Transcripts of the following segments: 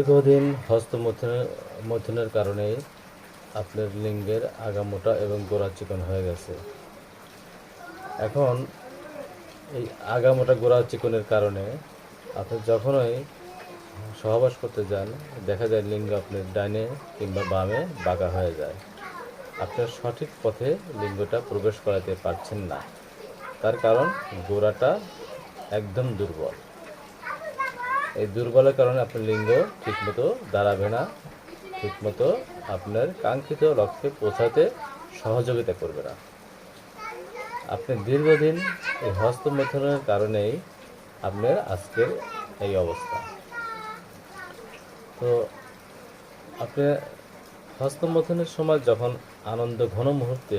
দীর্ঘদিন হস্তমৈথুনের মৈথুনের কারণে আপনার লিঙ্গের আগামোটা এবং গোড়া চিকন হয়ে গেছে। এখন এই আগামোটা গোড়া চিকনের কারণে আপনি যখনই সহবাস করতে যান, দেখা যায় লিঙ্গ আপনার ডাইনে কিংবা বামে বাঁকা হয়ে যায়। আপনার সঠিক পথে লিঙ্গটা প্রবেশ করাতে পারছেন না। তার কারণ গোড়াটা একদম দুর্বল। এই দুর্বলের কারণে আপনার লিঙ্গ ঠিকমতো দাঁড়াবে না, ঠিকমতো আপনার কাঙ্ক্ষিত লক্ষ্যে পৌঁছাতে সহযোগিতা করবে না। আপনি দীর্ঘদিন এই হস্তমৈথুনের কারণেই আপনার আজকের এই অবস্থা। তো আপনি হস্তমৈথুনের সময় যখন আনন্দ ঘন মুহূর্তে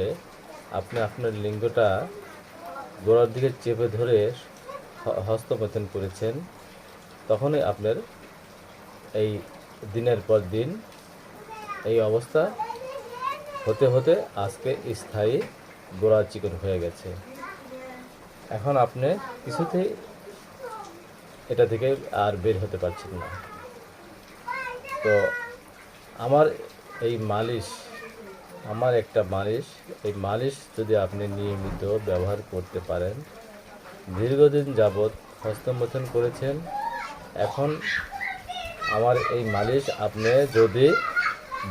আপনি আপনার লিঙ্গটা গোড়ার দিকে চেপে ধরে হস্তমৈথুন করেছেন তখনই আপনার এই দিনের পর দিন এই অবস্থা হতে হতে আজকে স্থায়ী গোড়া চিকন হয়ে গেছে। এখন আপনি কিছুতেই এটা থেকে আর বের হতে পারছেন না। তো আমার এই মালিশ, আমার একটা মালিশ, এই মালিশ যদি আপনি নিয়মিত ব্যবহার করতে পারেন, দীর্ঘদিন যাবৎ হস্তমোচন করেছেন এখন আমার এই মালিশ আপনি যদি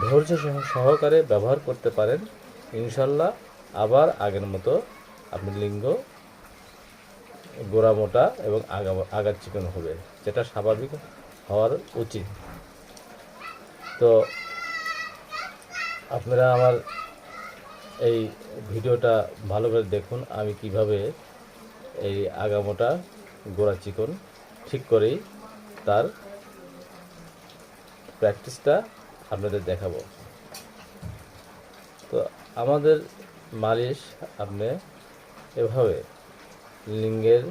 ধৈর্য সহ- সহকারে ব্যবহার করতে পারেন, ইনশাল্লাহ আবার আগের মতো আপনি লিঙ্গ, গোড়া মোটা এবং আগা আগার চিকন হবে, যেটা স্বাভাবিক হওয়ার উচিত। তো আপনারা আমার এই ভিডিওটা ভালো করে দেখুন, আমি কীভাবে এই আগামোটা গোড়া চিকন ঠিক করেই তার প্র্যাকটিসটা আপনাদের দেখাবো। তো আমাদের মালিশ আপনি এভাবে লিঙ্গের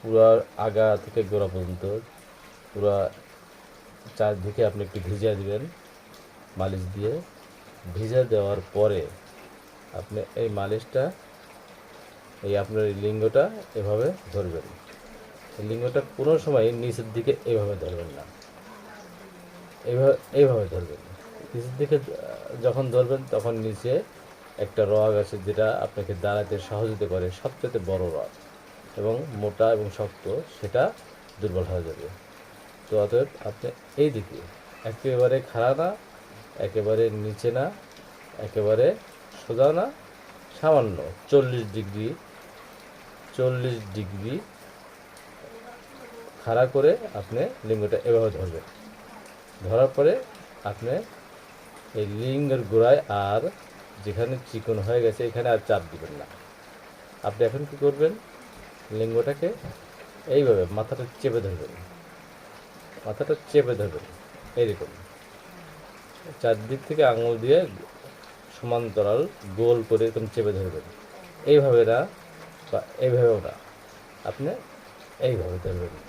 পুরো আগা থেকে গোড়া পর্যন্ত পুরা চারদিকে আপনি একটু ভিজিয়ে দিবেন, মালিশ দিয়ে। ভিজা দেওয়ার পরে আপনি এই মালিশটা, এই আপনার লিঙ্গটা এভাবে ধরবেন। লিঙ্গটা কোনো সময় নিচের দিকে এভাবে ধরবেন না। এইভাবে এইভাবে ধরবেন। নিচের দিকে যখন ধরবেন, তখন নিচে একটা রগ আছে যেটা আপনাকে দাঁড়াতে সহযোগিতা করে সবচেয়ে বড় রগ। এবং মোটা এবং শক্ত, সেটা দুর্বল হয়ে যাবে। তো অতএব আপনি এই দিকে, একেবারে খাড়া না, একেবারে নিচে না, একেবারে সোজা না, সামান্য চল্লিশ ডিগ্রি চল্লিশ ডিগ্রি খাড়া করে আপনি লিঙ্গটা এভাবে ধরবেন। ধরার পরে আপনি এই লিঙ্গের গোড়ায় আর যেখানে চিকন হয়ে গেছে, এখানে আর চাপ দিবেন না। আপনি এখন কি করবেন? লিঙ্গটাকে এইভাবে মাথাটা চেপে ধরবেন। মাথাটা চেপে ধরবেন। এইরকম। চারদিক থেকে আঙুল দিয়ে সমান্তরাল গোল করে এরকম চেপে ধরবেন। এইভাবে না বা এইভাবেও না। আপনি এইভাবে ধরবেন।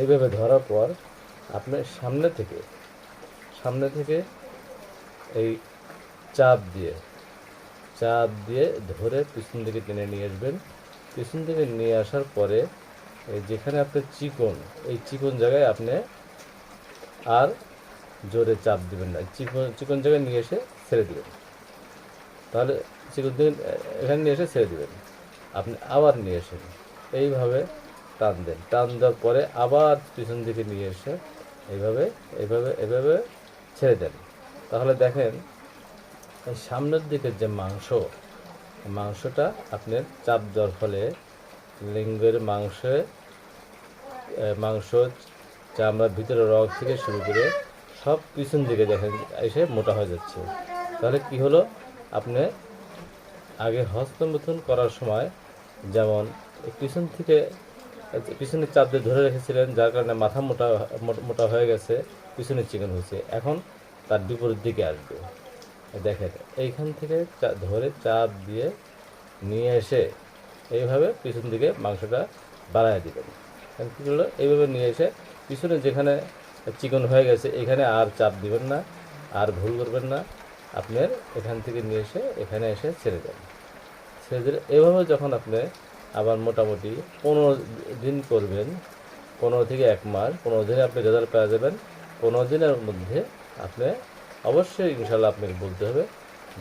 এইভাবে ধরার পর আপনি সামনে থেকে সামনে থেকে এই চাপ দিয়ে চাপ দিয়ে ধরে পিছন দিকে টেনে নিয়ে আসবেন। পিছন থেকে নিয়ে আসার পরে এই যেখানে আপনার চিকন, এই চিকন জায়গায় আপনি আর জোরে চাপ দেবেন না। চিকন চিকন জায়গায় নিয়ে এসে ছেড়ে দেবেন। তাহলে চিকন দিকে এখানে নিয়ে এসে ছেড়ে দেবেন। আপনি আবার নিয়ে এসেন এইভাবে টান দেন। টান দেওয়ার পরে আবার পিছন দিকে নিয়ে এসে এইভাবে এইভাবে এভাবে ছেড়ে দেন। তাহলে দেখেন, এই সামনের দিকের যে মাংস, মাংসটা আপনার চাপ দেওয়ার ফলে লিঙ্গের মাংসে মাংস চামড়ার ভিতরে রগ থেকে শুরু করে সব পিছন দিকে দেখেন এসে মোটা হয়ে যাচ্ছে। তাহলে কি হলো? আপনি আগে হস্তমৈথুন করার সময় যেমন পিছন থেকে পিছনে চাপ দিয়ে ধরে রেখেছিলেন, যার কারণে মাথা মোটা, মোটা- হয়ে গেছে পিছনে চিকেন হয়েছে। এখন তার বিপরীত দিকে আসবে। দেখেন, এইখান থেকে ধরে চাপ দিয়ে নিয়ে এসে এইভাবে পিছন দিকে মাংসটা বাড়ায় দিবেন। কী করল? এইভাবে নিয়ে এসে পিছনে যেখানে চিকন হয়ে গেছে, এখানে আর চাপ দিবেন না, আর ভুল করবেন না। আপনার এখান থেকে নিয়ে এসে, এখানে এসে ছেড়ে দেন। ছেড়ে দিলে এভাবে যখন আপনি আবার মোটামুটি পনেরো দিন করবেন, পনেরো থেকে এক মাস। পনেরো দিনে আপনি রেজাল্ট পেয়ে যাবেন। পনেরো দিনের মধ্যে আপনি অবশ্যই ইনশাল্লাহ আপনাকে বলতে হবে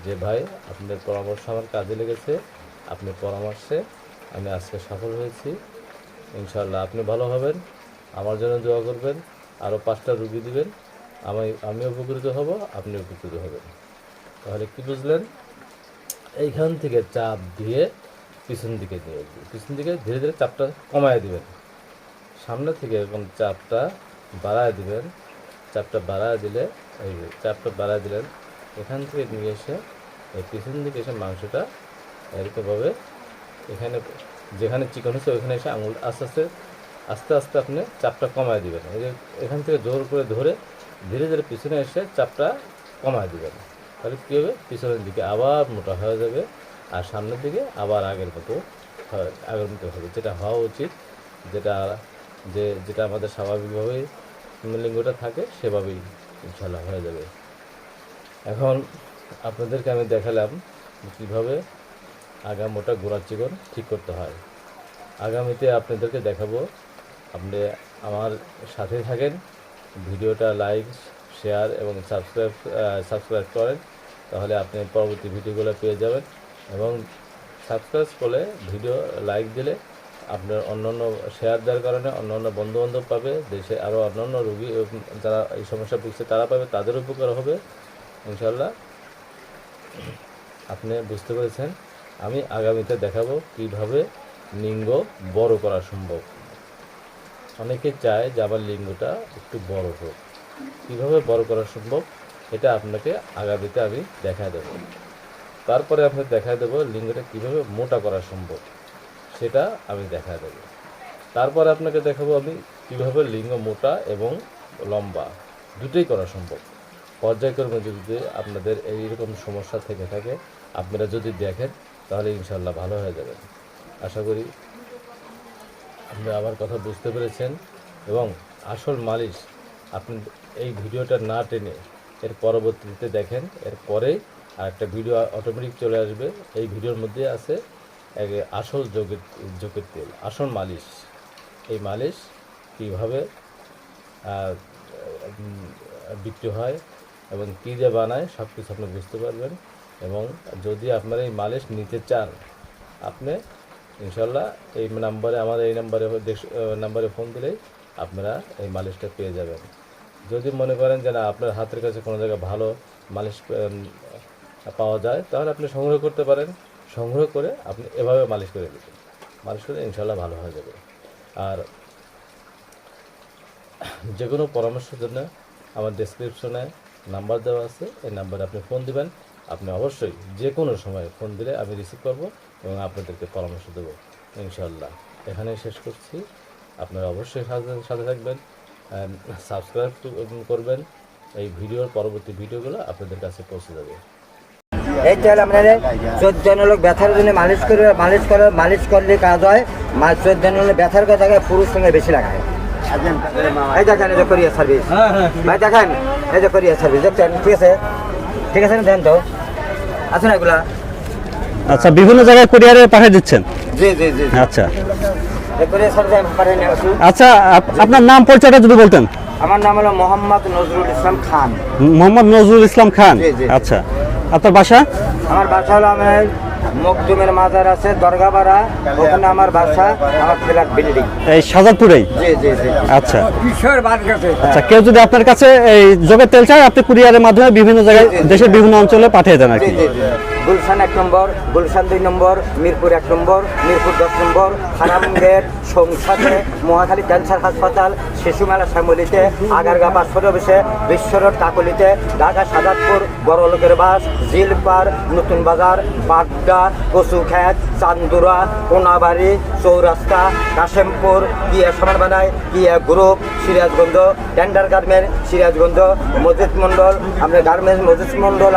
যে, ভাই, আপনার পরামর্শ আমার কাজে লেগেছে। আপনি পরামর্শে আমি আজকে সফল হয়েছি। ইনশাল্লাহ আপনি ভালো হবেন। আমার জন্য দোয়া করবেন। আরও পাঁচটা রুগী দিবেন। আমি আমি উপকৃত হব, আপনি উপকৃত হবেন। তাহলে কি বুঝলেন? এইখান থেকে চাপ দিয়ে পিছন দিকে আসবে পিছন দিকে ধীরে ধীরে চাপটা কমায় দিবেন। সামনে থেকে এরকম চাপটা বাড়ায় দিবেন। চাপটা বাড়ায় দিলে, এই চাপটা বাড়ায় দিলেন, এখান থেকে নিয়ে এসে এই পিছন দিকে এসে মাংসটা এরকমভাবে এখানে, যেখানে চিকন হচ্ছে ওইখানে এসে আঙুল আস্তে আস্তে আস্তে আস্তে আপনি চাপটা কমায় দিবেন। এই যে এখান থেকে জোর করে ধরে ধীরে ধীরে পিছনে এসে চাপটা কমায় দিবেন। তাহলে কী হবে? পিছনের দিকে আবার মোটা হয়ে যাবে। আর সামনের দিকে আবার আগের মতো আগের মতো হবে। যেটা হওয়া উচিত, যেটা, যে, যেটা আমাদের স্বাভাবিকভাবেই লিঙ্গটা থাকে, সেভাবেই ইনশাল্লাহ হয়ে যাবে। এখন আপনাদেরকে আমি দেখালাম কীভাবে আগা মোটা গোড়া চিকন ঠিক করতে হয়। আগামীতে আপনাদেরকে দেখাবো, আপনি আমার সাথে থাকেন, ভিডিওটা লাইক, শেয়ার এবং সাবস্ক্রাইব সাবস্ক্রাইব করেন, তাহলে আপনি পরবর্তী ভিডিওগুলো পেয়ে যাবেন। এবং সাবস্ক্রাইব করলে ভিডিও লাইক দিলে আপনার অন্যান্য শেয়ার দেওয়ার কারণে অন্যান্য বন্ধুবান্ধব পাবে, দেশে আরও অন্যান্য রুগী যারা এই সমস্যা ভুগছে তারা পাবে, তাদের উপকার হবে ইনশাল্লাহ আপনি বুঝতে পেরেছেন। আমি আগামীতে দেখাবো কীভাবে লিঙ্গ বড় করা সম্ভব। অনেকে চায় যে আমার লিঙ্গটা একটু বড় হোক। কীভাবে বড় করা সম্ভব এটা আপনাকে আগামীতে আমি দেখা দেব। তারপরে আপনাকে দেখা দেবো লিঙ্গটা কীভাবে মোটা করা সম্ভব। সেটা আমি দেখা দেব। তারপরে আপনাকে দেখাবো আমি কীভাবে লিঙ্গ মোটা এবং লম্বা দুটোই করা সম্ভব। পর্যায়ক্রমে যদি আপনাদের এইরকম সমস্যা থেকে থাকে, আপনারা যদি দেখেন, তাহলে ইনশাল্লাহ ভালো হয়ে যাবেন আশা করি আপনি আমার কথা বুঝতে পেরেছেন এবং আসল মালিশ আপনি এই ভিডিওটা না টেনে এর পরবর্তীতে দেখেন এর পরে আর একটা ভিডিও অটোমেটিক চলে আসবে। এই ভিডিওর মধ্যে আছে এক আসল যোগের যোগের তেল, আসল মালিশ। এই মালিশ কীভাবে বিক্রি হয় এবং কী যে বানায় সব কিছু আপনি বুঝতে পারবেন এবং যদি আপনারা এই মালিশ নিতে চান, আপনি ইনশাল্লাহ এই নাম্বারে, আমার এই নাম্বারে নাম্বারে ফোন দিলেই আপনারা এই মালিশটা পেয়ে যাবেন। যদি মনে করেন যে না, আপনার হাতের কাছে কোনো জায়গায় ভালো মালিশ পাওয়া যায়, তাহলে আপনি সংগ্রহ করতে পারেন। সংগ্রহ করে আপনি এভাবে মালিশ করে দেবেন। মালিশ করে ইনশাল্লাহ ভালো হয়ে যাবে। আর যে কোনো পরামর্শের জন্য আমার ডেসক্রিপশনে নাম্বার দেওয়া আছে, এই নাম্বারে আপনি ফোন দিবেন। আপনি অবশ্যই যে কোনো সময় ফোন দিলে আমি রিসিভ করব এবং আপনাদেরকে পরামর্শ দেবো ইনশাল্লাহ এখানেই শেষ করছি। আপনারা অবশ্যই সাথে সাথে থাকবেন সাবস্ক্রাইব করবেন। এই ভিডিওর পরবর্তী ভিডিওগুলো আপনাদের কাছে পৌঁছে যাবে। এই তেল আপনার চোদ্দ জন লোক ব্যথার জন্য মালিশ করে মালিশ করে মালিশ করলে কাজ হয়। মা- চোদ্দ জন লোক ব্যথার জায়গায় পুরুষ সঙ্গে বেশি লাগায়। এই দেখেন এই যে কোরিয়ার সার্ভিস ভাই দেখেন এই যে কোরিয়ার সার্ভিস দেখছেন? ঠিক আছে? ঠিক আছে দেন তো। আছে না এগুলা? আচ্ছা বিভিন্ন জায়গায় কুরিয়ারে পাঠিয়ে দিচ্ছেন? জি জি জি আচ্ছা। আচ্ছা আপ- আপনার নাম পরিচয়টা যদি বলতেন। আমার নাম হলো মোহাম্মদ নজরুল ইসলাম খান। মোহাম্মদ নজরুল ইসলাম খান? জি, জি। আচ্ছা। আপনার বাসা? আমার বাসা হলো আমার মকদুমের মাজার আছে দরগাপাড়া। ওখানে আমার বাসা আমার ফ্ল্যাট বিল্ডিং। এই সাজাদপুরেই জি জি জি। আচ্ছা। কিশোর বাদ গেছে। আচ্ছা কেউ যদি আপনার কাছে এই যোগের তেল চায় আপনি কুরিয়ারের মাধ্যমে বিভিন্ন জায়গায়। দেশের বিভিন্ন অঞ্চলে পাঠিয়ে দেন আর জি কি জি জি। গুলশান এক নম্বর, গুলশান দুই নম্বর, মিরপুর এক নম্বর, মিরপুর দশ নম্বর হারামগেট সংসাদে মহাখালী ক্যান্সার হাসপাতাল, শিশু মেলা শ্যামলিতে, আগারগা পাসপোর্ট অফিসে বিশ্বরোড কাকলিতে, ঢাকা সাদাতপুর, বড় লোকের বাস জিলপার নতুন বাজার বাড্ডা কচুখ্যাত চান্দুরা, কোনাবাড়ি, চৌরাস্তা, কাশেমপুর, কিয়া সমান বানায় Kia group, Sirajganj, tender garment, Sirajganj মসজিদ মন্ডল আমরা গার্মেন্টস মসজিদ মন্ডল